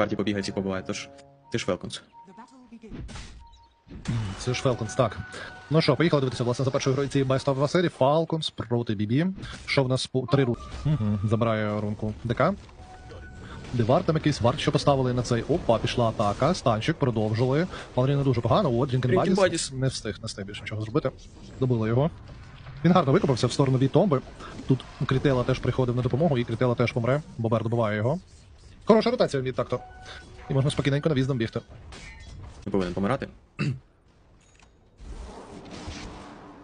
карті побігає, побиває, тож ти ж Фелконс. Це ж Falcons, так. Ну що, поїхали дивитися, власне, за першою грою цієї 2 серії Falcons проти BB. Що в нас по три рунки? Угу. Забирає рунку ДК. Дивар там якийсь варт, що поставили на цей. Опа, пішла атака. Станчик продовжили. Не дуже погано. Джінкен Бадіс Бадіс. не встиг, не встиг більше нічого зробити. Добили його. Він гарно викопався в сторону від томби. Тут Крітела теж приходив на допомогу, і Крітела теж помре. Бобер добиває його. Хороша ротація від так-то. І можна спокійненько на віздом бігти. Не повинен помирати.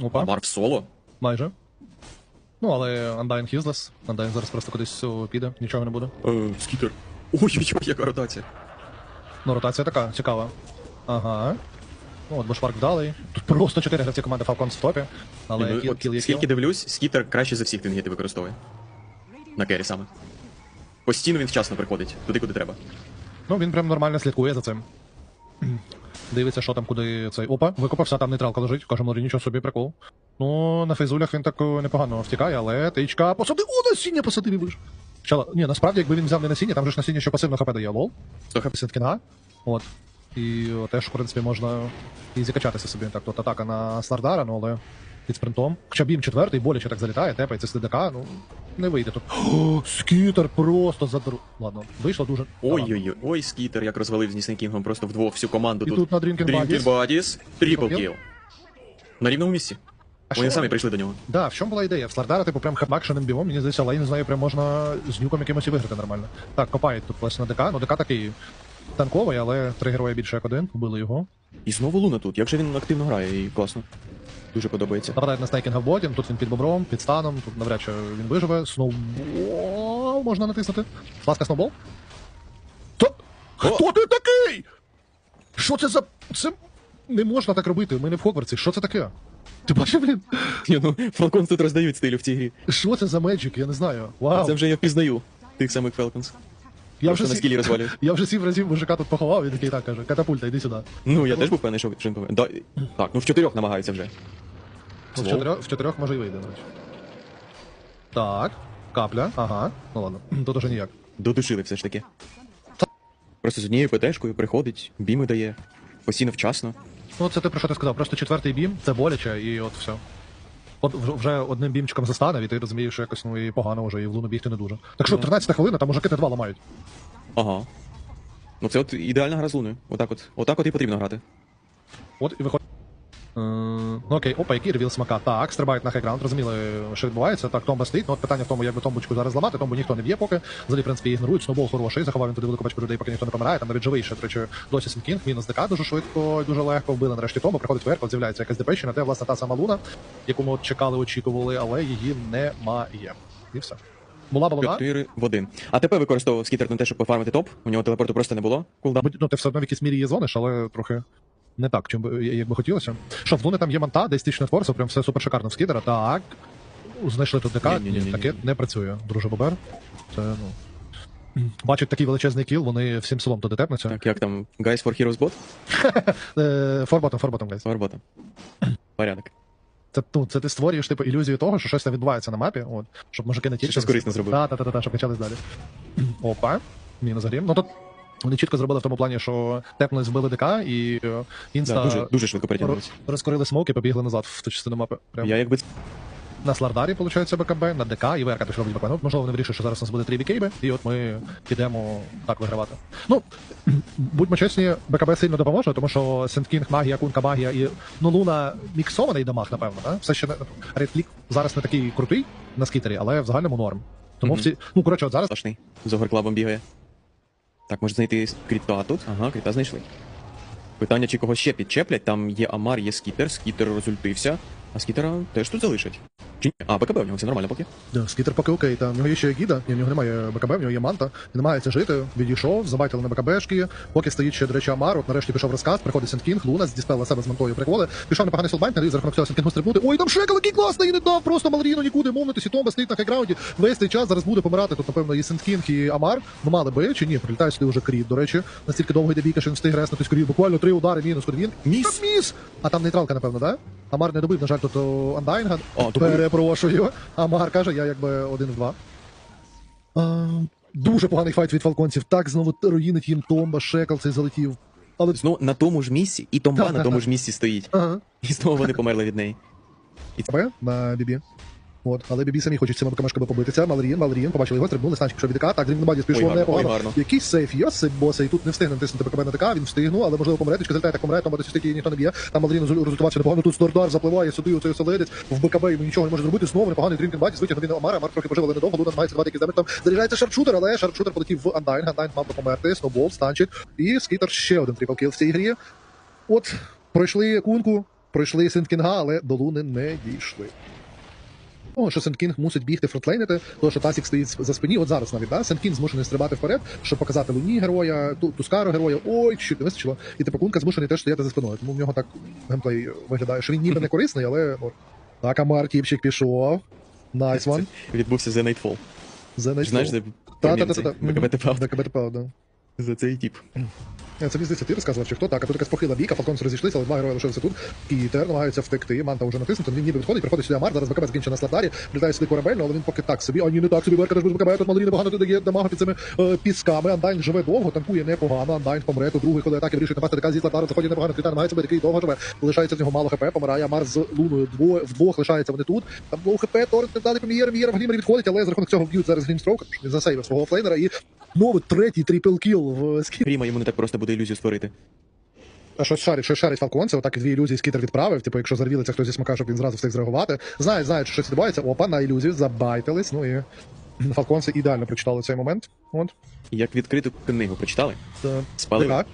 Опа. В соло. Майже. Ну, але Undying useless. Undying зараз просто кудись піде, нічого не буде. Е, скітер. Ой-ой-ой, яка ротація. Ну, ротація така, цікава. Ага. Ну, от Бошварк вдалий. Тут просто 4 гравці команди Falcons в топі. Але Ну, кіл, кіл є скільки дивлюсь, скітер краще за всіх твінгети використовує. На кері саме. Постійно він вчасно приходить, туди, куди треба. Ну, він прям нормально слідкує за цим. Дивиться, що там, куди цей. Опа, викопався, там нейтралка лежить. Каже, Морі, нічого собі прикол. Ну, на фейзулях він так е, непогано втікає, але тичка посадив. О, насіння посадив і виш. Чала, ні, насправді, якби він взяв не насіння, там же ж насіння, що пасивно хп дає, лол. Сто хп. Сіткінга. От. І о, теж, в принципі, можна і закачатися собі. Так, тут атака на Слардара, ну але під спринтом. Хоча бім четвертий, боляче так залітає, тепається з ДДК, ну не вийде тут. О, скітер просто задру. Ладно, вийшло дуже. Ой-ой-ой, ой, скітер, як розвалив з Нісней Кінгом просто вдвох всю команду І тут. тут на Drinking Дрінкін. Бадіс, Трипл кіл. На рівному місці. А Вони що самі прийшли до нього. Да, в чому була ідея? В Слардара, типу, прям хепмакшеним бімом, мені здається, лейн з нею прям можна з нюком якимось і виграти нормально. Так, копають тут власне ДК, ну ДК такий танковий, але три герої більше як один, вбили його. І знову Луна тут. Як же він активно грає і класно. Дуже подобається. Нападають на стейкінга в боті, тут він під бобром, під станом, тут навряд чи він виживе. Сноубол можна натиснути. Ласка, сноубол. То... Хто ти такий? Що це за. Це не можна так робити, ми не в Хогвартсі. Що це таке? Ти бачив, блін? Ні, ну, Falcons тут роздають стилю в цій грі. Що це за меджик? Я не знаю. Вау. Це вже я впізнаю тих самих Falcons. я, на сі- розвалюють. я вже сім разів мужика тут поховав, він такий так каже: катапульта, йди сюди. Ну, я теж був певний, що він повинен. Да, Так, ну в чотирьох намагаються вже. Ну, в, чотирьох, в чотирьох може і вийде, до речі. Так, капля, ага. Ну ладно, тут уже ніяк. Додушили все ж таки. Просто з однією ПТшкою приходить, біми дає, постійно вчасно. Ну, це ти про що ти сказав? Просто четвертий бім, це боляче, і от все. От вже- вже одним бімчиком застане, і ти розумієш, що якось ну і погано вже, і в луну бігти не дуже. Так що, Ну. 13 хвилина, там мужики Т2 ламають. Ага. Ну це от ідеальна гра з луною. Отак от, отак от і потрібно грати. От і виходить. Ну окей, опа, який ревіл смака. Так, стрибають на хайграунд, розуміли, що відбувається. Так, Томба стоїть. Ну от питання в тому, як би томбочку зараз зламати, томбу ніхто не б'є поки. Взагалі, в принципі, ігнорують. Сноубол хороший, заховав він туди велику пачку людей, поки ніхто не помирає. Там навіть живий ще, до речі, досі Сінкінг, мінус ДК дуже швидко, дуже легко вбили нарешті тому. Приходить верх, з'являється якась депещина, де власне та сама луна, яку ми от чекали, очікували, але її немає. І все. Була балона. 4 в 1. А тепер використовував скітер на те, щоб пофармити топ. У нього телепорту просто не було. Кулдаун. Ну, ти все одно в якійсь мірі її зониш, але трохи не так, чим як би хотілося. Що, в Луни там є манта, десь тичне творця, прям все супер шикарно в скідера. Так. Знайшли тут ДК, таке не працює, друже Бобер. Це, ну. Бачать такий величезний кіл, вони всім селом туди тепнуться. Так, як там? Guys for Heroes bot? Е, Форботом, форботом, гайс. Фарбота. Порядок. Це, ну, це ти створюєш типу, ілюзію того, що щось там відбувається на мапі, от, щоб мужики не тільки. щось корисне зробив. Так, так, так, так, щоб качались далі. Опа. Мінус грім. Ну тут вони чітко зробили в тому плані, що тепнули збили ДК і е, інста Да, дуже, дуже швидко перетягнулися. розкорили смоки і побігли назад в ту частину мапи. Прям Я якби на Слардарі, виходить, БКБ, на ДК і ВРК пішов від БКБ. Ну, можливо, вони вирішили, що зараз у нас буде 3 бікейби, і от ми підемо так вигравати. Ну, будьмо чесні, БКБ сильно допоможе, тому що Сенткінг, магія, кунка, магія і ну, Луна міксований дамаг, напевно, да? Все ще не Редклік зараз не такий крутий на скітері, але в загальному норм. Тому Мгм. всі. Ну, коротше, от зараз страшний. З огорклабом бігає. Так, може знайти кріта тут. Ага, кріта знайшли. Питання, чи кого ще підчеплять, там є Амар, є скітер, скітер розультився, а скітера теж тут залишать. Чи ні? А, БКБ в нього все нормально поки. Да, скітер поки окей, там в нього є ще гіда, ні, в нього немає БКБ, в нього є манта, він намагається жити, відійшов, забайтили на БКБшки, поки стоїть ще, до речі, Амар, от нарешті пішов розказ, приходить Сенткінг, Луна, здіспела себе з мантою приколи, пішов непоганий солбайт, не за рахунок цього Сенткінгу стрибнути. Ой, там Шекал, який класний, і не дав просто Малріну нікуди мовнити, Сітомба стоїть на хайграунді, весь цей час зараз буде помирати, тут, напевно, і Сенткінг, і Амар, ну мали би, чи ні, прилітає сюди вже Кріт, до речі, настільки довго йде бійка, що він встиг реснути скоріше, буквально три удари, мінус, куди він. Міс. Міс! А там нейтралка, напевно, да? Амар не добив, на жаль, тут о, Андайнга. А, то Перепрошую. Амар каже, я якби один в два. А, Дуже поганий файт від фалконців. Так знову руїнить їм Томба, Шекл цей залетів. Але Знову на тому ж місці, і Томба на тому ж місці стоїть. ага. І знову вони померли від неї. БКБ на Бібі. От, але Бібі самі хочуть цими БКМшками побитися. Малрін, Малрін, побачили його, стрибнули, станчик пішов від ДК, так, Дрім Бадіс гарно, непогано. Якийсь сейф є з боса, і тут не встигне натиснути БКБ на ДК, він встигнув, але можливо помре, трішки залітає, так помре, там стільки ніхто не б'є. Там Малрін результувався непогано, тут Стордар запливає сюди, оцей оселедець, в БКБ йому нічого не може зробити, знову непоганий Дрім Бадіс, витягнув він Омара, Марк трохи пожив, але недовго, Луна намагається давати якийсь демедж, там заряджається шарпшутер, але шарпшутер полетів в Андайн, Андайн мав би померти, Сноубол, станчик, і Скітер ще один трипл кіл в цій грі. От, пройшли кунку, пройшли Синткінга, але до Луни не дійшли. О, що Сенткінг мусить бігти фронтлейнити, тому що Тасік стоїть за спині. От зараз навіть да? Сенткінг змушений стрибати вперед, щоб показати Луні героя, ту, Тускару героя. Ой, чуть не вистачило. І типу Кунка змушений теж стояти за спиною. Тому в нього так геймплей виглядає, що він ніби не корисний, але так, Амар Кіпчик пішов. Найс ван. Відбувся The Nightfall. Ти ж Знаєш, де та та та БКБ типав БКБ да. за цей тип. Е, Це мені здається, ти розказував, чи хто так, а тут якась похила бійка, Фалконс розійшлися, але два герої лишилися тут. Кітер намагається втекти. Манта вже натиснуто, він ніби відходить, приходить сюди Амар, зараз БКБ закінчена на Славдарі, прилітає сюди корабельно, але він поки так собі. А ні, не так собі Берка без БКБ, тут Малорі непогано тут дає дамага під цими е, пісками. Андайн живе довго, танкує непогано. Андайн помре, тут другий, коли атаки вирішує напасти ДК зі Славдаром, заходить непогано, Кітер намагається бити, який довго живе. Лишається з нього мало хп, помирає Амар з Луною, двоє, вдвох лишаються вони тут. Там лоу хп, Торрент не далі помієр, Мієр, Глімер відходить, але за рахунок цього вб'ють зараз що засейвив свого офлейнера і новий третій трипл кіл в скіт. Гріма йому не так просто буде ілюзію створити. А щось шарить, щось шарить Фалконце, отак і дві ілюзії скітер відправив. Типу, якщо зарвілиться хтось зі смака, щоб він зразу встиг зреагувати. Знають, знають, що щось відбувається. Опа, на ілюзію забайтились. Ну і Фалконці ідеально прочитали цей момент. От. Як відкриту книгу прочитали, Так. спалили. ДК.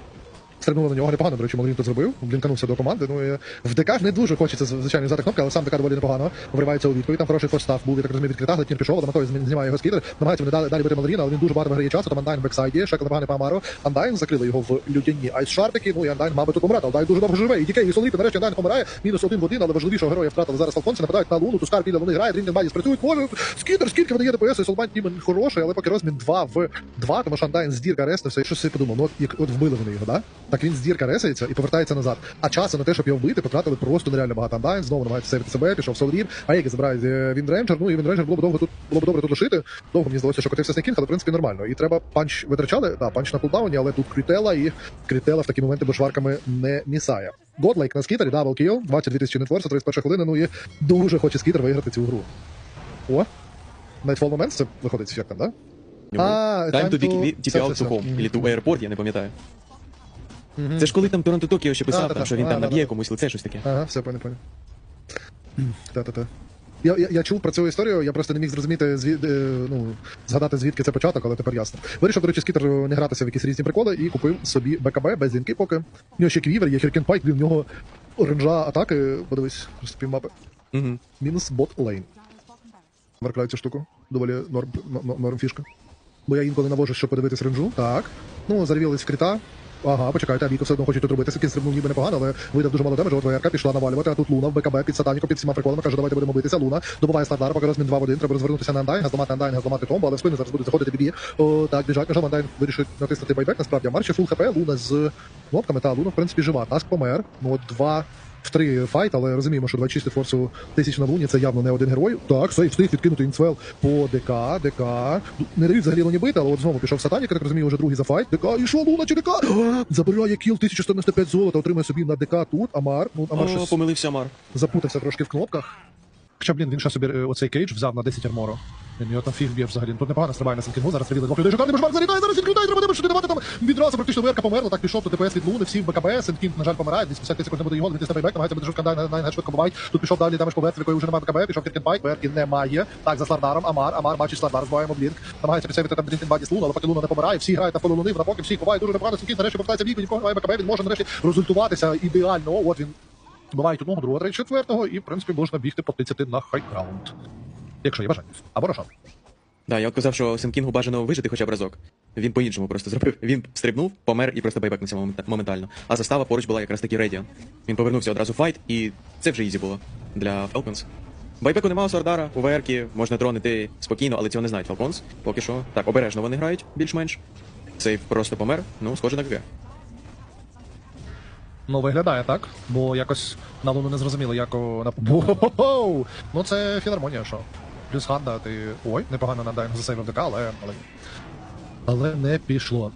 Стрибнули на нього непогано, до речі, Малорін то зробив, блінканувся до команди. Ну і в ДК не дуже хочеться звичайно взяти кнопки, але сам ДК доволі непогано вривається у відповідь. Там хороший форстав був, я так розумію, відкрита, Глетнір пішов, Адаматові знімає його скітер. Намагається вони далі, далі бити Малоріна, але він дуже багато виграє часу. Там Андайн бексайді, Шекл непоганий по Амару. Андайн закрили його в людяні айс-шарпики, ну і Андайн, мабуть, тут помирати. Андайн дуже довго живе. І Дікей, і Соліти, нарешті Андайн помирає. Мінус один в один, але важливішого героя втратили зараз Фалконці, нападають на Луну, Тускар біля Луни грає, Дрін Баді спрацюють, може, скітер, скільки видає ДПС, і Солбан ніби хороший, але поки розмін 2 в 2, тому що Андайн з дірка реснився, і щось собі подумав, ну от, як, от вбили вони його, да? Так він з дірка ресається і повертається назад. А часу на те, щоб його вбити, потратили просто нереально багато. Андайн знову намагається сейвити себе, пішов Солрір, а які забирають е, Віндренджер, ну і Віндренджер було б довго тут було б добре тут лишити. Довго мені здалося, що котився Снекінг, але в принципі нормально. І треба панч витрачали, да, панч на кулдауні, але тут крітела, і крітела в такі моменти бешварками не місає. Годлайк на скітері, даблкіл, 22 тисячі нетворса, 31 хвилина, ну і дуже хоче скітер виграти цю гру. О, Nightfall Moments, це виходить як там, да? А, Time to to- out все. to home. Мгм. Или to airport, я не пам'ятаю. Мгм. Це ж коли там Торонто Токіо ще писав, да, там, що він А, там да, наб'є комусь лице, щось таке. Ага, все, понял, понял. Та-та-та. Я, я, я чув про цю історію, я просто не міг зрозуміти, звід, е, ну, згадати звідки це початок, але тепер ясно. Вирішив, до речі, скітер не гратися в якісь різні приколи і купив собі БКБ без зінки поки. У нього ще квівер, є Хіркен Пайк, в нього ренжа атаки, подивись, просто півмапи. Угу. Мінус бот лейн. Веркляю цю штуку. Доволі норм, норм, норм фішка. Бо я інколи навожу, щоб подивитись ренджу. Так. Ну, зарвілись в кріта. Ага, почекайте, Авіко все одно хочуть отробити. робити. Сикін стрибнув ніби непогано, але видав дуже мало демеджу. Твоя пішла навалювати, а тут Луна в БКБ під сатаніком, під всіма приколами. Каже, давайте будемо битися. Луна добуває Стардар, поки розмін 2 в 1. Треба розвернутися на Андайн, зламати Андайн, зламати Томбу, але в спину зараз будуть заходити бібі. О, так, біжать, нажав Андайн вирішить натиснути байбек. Насправді, Марші фул хп, Луна з кнопками, та Луна, в принципі, жива. Таск помер. Ну, от два в три файт, але розуміємо, що 26 форсу тисяч на луні це явно не один герой. Так, сейф встиг відкинути інцвел по ДК, ДК. Не дають взагалі луні бити, але от знову пішов Сатанік, так розумію, вже другий за файт. ДК, і що, луна чи ДК? Забирає кіл 1195 золота, отримує собі на ДК тут. Амар, ну Амар О, щось помилився Мар. запутався трошки в кнопках. Хоча, блін, він ще собі е, оцей кейдж взяв на 10 армору. Він його там фіг б'є взагалі. Тут непогано стрибає на синкінгу, зараз привіли двох людей. Шикарний бешмарк залітає, зараз відкидає, треба демедж давати там. Відразу практично ВРК померла, так пішов, тут ТПС від Луни, всі в БКБ, Синкінг, на жаль, помирає, 250 секунд не буде його, він тисне байбек, намагається бути жорстко, на на швидко бувають. Тут пішов далі дамаж по Верці, якої вже немає БКБ, пішов Кіркен Пайк, Верки немає. Так, за Слардаром, Амар, Амар бачить Слардар, збиваємо блінк. Намагається підсевити там Дрінтін Баді Луна, але поки Луна не помирає, всі грають на полу Луни, вона поки всі ховає дуже непогано, Синкінг нарешті повертається в бік, нікого немає БКБ, він може нарешті результуватися ідеально. От він Бувають одного, другого, третього, четвертого, і в принципі можна бігти потицяти на хайграунд. Якщо є бажання. Або Рошан. Да, я от казав, що Сенкінгу бажано вижити хоча б разок. Він по-іншому просто зробив. Він стрибнув, помер і просто байбекнувся момент- моментально. А застава поруч була якраз таки Редіон. Він повернувся одразу в файт, і це вже ізі було для Falcons. Байбеку немає у Сардара, у ВРки можна тронити спокійно, але цього не знають Falcons. Поки що. Так, обережно вони грають, більш-менш. Сейф просто помер, ну, схоже на ГГ. Ну, виглядає так, бо якось на луну не зрозуміло, як о, на Воу! Ну це філармонія, що. Плюс Ханда, ти. Ой, непогано на за засейвив ДК, але. але... але не пішло.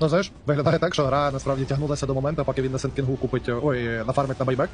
Ну, знаєш, виглядає так, що гра насправді тягнулася до моменту, поки він на Сенкінгу купить, ой, нафармить на байбек.